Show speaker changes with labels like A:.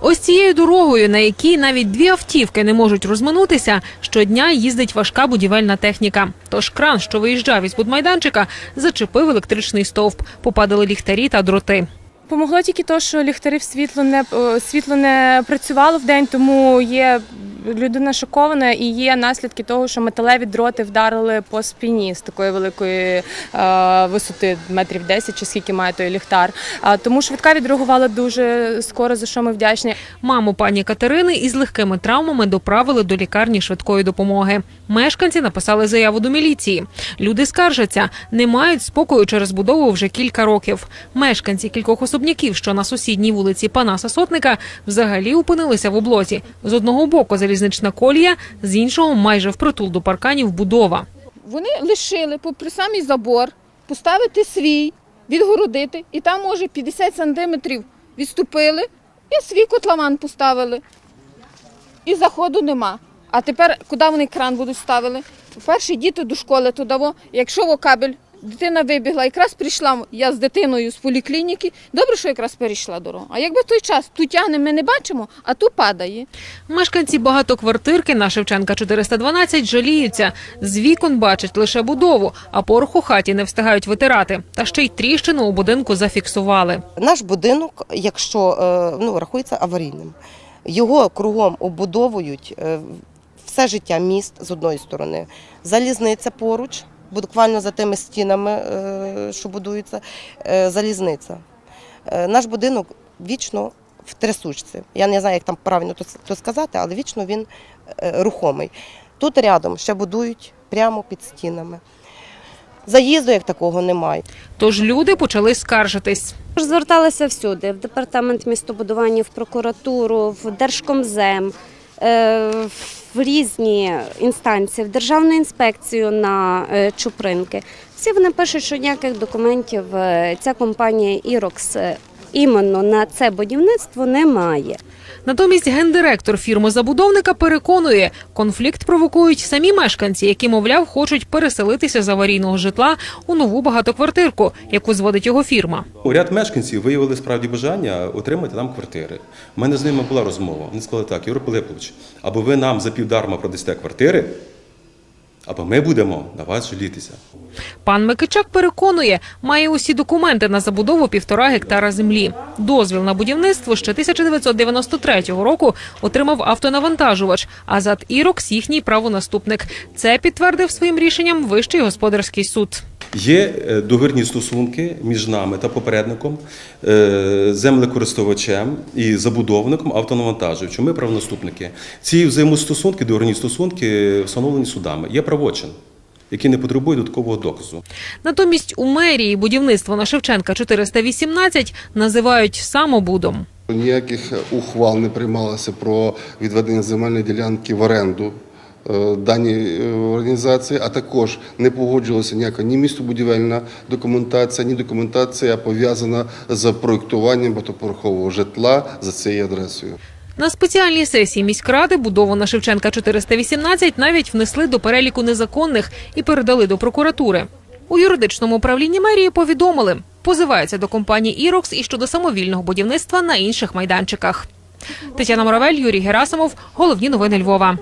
A: Ось цією дорогою, на якій навіть дві автівки не можуть розминутися, щодня їздить важка будівельна техніка. Тож кран, що виїжджав із будмайданчика, зачепив електричний стовп. Попадали ліхтарі та дроти.
B: Помогло тільки те, що ліхтарів світло не світло не працювало в день, тому є людина шокована і є наслідки того, що металеві дроти вдарили по спині з такої великої е, висоти метрів 10 чи скільки має той ліхтар. Тому швидка відреагувала дуже скоро, за що ми вдячні.
A: Маму пані Катерини із легкими травмами доправили до лікарні швидкої допомоги. Мешканці написали заяву до міліції. Люди скаржаться, не мають спокою через будову вже кілька років. Мешканці кількох особняків, що на сусідній вулиці Панаса Сотника, взагалі опинилися в облозі. З одного боку залізнична колія, з іншого майже впритул до парканів будова.
C: Вони лишили попри самий забор поставити свій, відгородити, і там, може, 50 сантиметрів відступили, і свій котлован поставили. І заходу нема. А тепер куди вони кран будуть ставили? Перші діти до школи туди. Якщо кабель, дитина вибігла, якраз прийшла я з дитиною з поліклініки. Добре, що якраз перейшла дорогу. А якби той час ту тягне, ми не бачимо, а ту падає.
A: Мешканці багатоквартирки на Шевченка 412 жаліються. З вікон бачать лише будову, а порох у хаті не встигають витирати. Та ще й тріщину у будинку зафіксували.
D: Наш будинок, якщо е, ну, рахується аварійним, його кругом обудовують е, все життя міст з одної сторони, залізниця поруч, буквально за тими стінами, е, що будуються, е, залізниця. Е, Наш будинок вічно в трясучці. Я не знаю, як там правильно то, сказати, але вічно він рухомий. Тут рядом ще будують прямо під стінами. Заїзду як такого немає.
A: Тож люди почали скаржитись.
E: Зверталися всюди: в департамент містобудування, в прокуратуру, в Держкомзем, в різні інстанції, в Державну інспекцію на е, Чупринки. Всі вони пишуть, що ніяких документів е, ця компанія Ірокс е, іменно на це будівництво не має.
A: Натомість гендиректор фірми-забудовника переконує, конфлікт провокують самі мешканці, які, мовляв, хочуть переселитися з аварійного житла у нову багатоквартирку, яку зводить його фірма.
F: Ряд мешканців виявили справді бажання отримати там квартири. У мене з ними була розмова. Вони сказали так, Юрій Пилипович, або ви нам за півдарма продасте квартири, або ми будемо на вас жалітися.
A: Пан Микичак переконує, має усі документи на забудову півтора гектара землі. Дозвіл на будівництво ще 1993 року отримав автонавантажувач, а зад Ірокс їхній правонаступник. Це підтвердив своїм рішенням Вищий господарський суд.
F: Є е, договірні стосунки між нами та попередником, е, землекористувачем і забудовником автонавантажувачем. Ми правонаступники. Ці взаємостосунки, договірні стосунки встановлені судами. Є правочин, який не потребує додаткового доказу.
A: Натомість у мерії будівництво на Шевченка 418 називають самобудом.
G: Ніяких ухвал не приймалося про відведення земельної ділянки в оренду е, даній е, організації, а також не погоджувалася ніяка ні містобудівельна документація, ні документація пов'язана з проєктуванням багатоповерхового житла за цією адресою.
A: На спеціальній сесії міськради будову на Шевченка 418 навіть внесли до переліку незаконних і передали до прокуратури. У юридичному управлінні мерії повідомили, позиваються до компанії «Ірокс» і щодо самовільного будівництва на інших майданчиках. Тетяна Моравель, Юрій Герасимов. Головні новини Львова.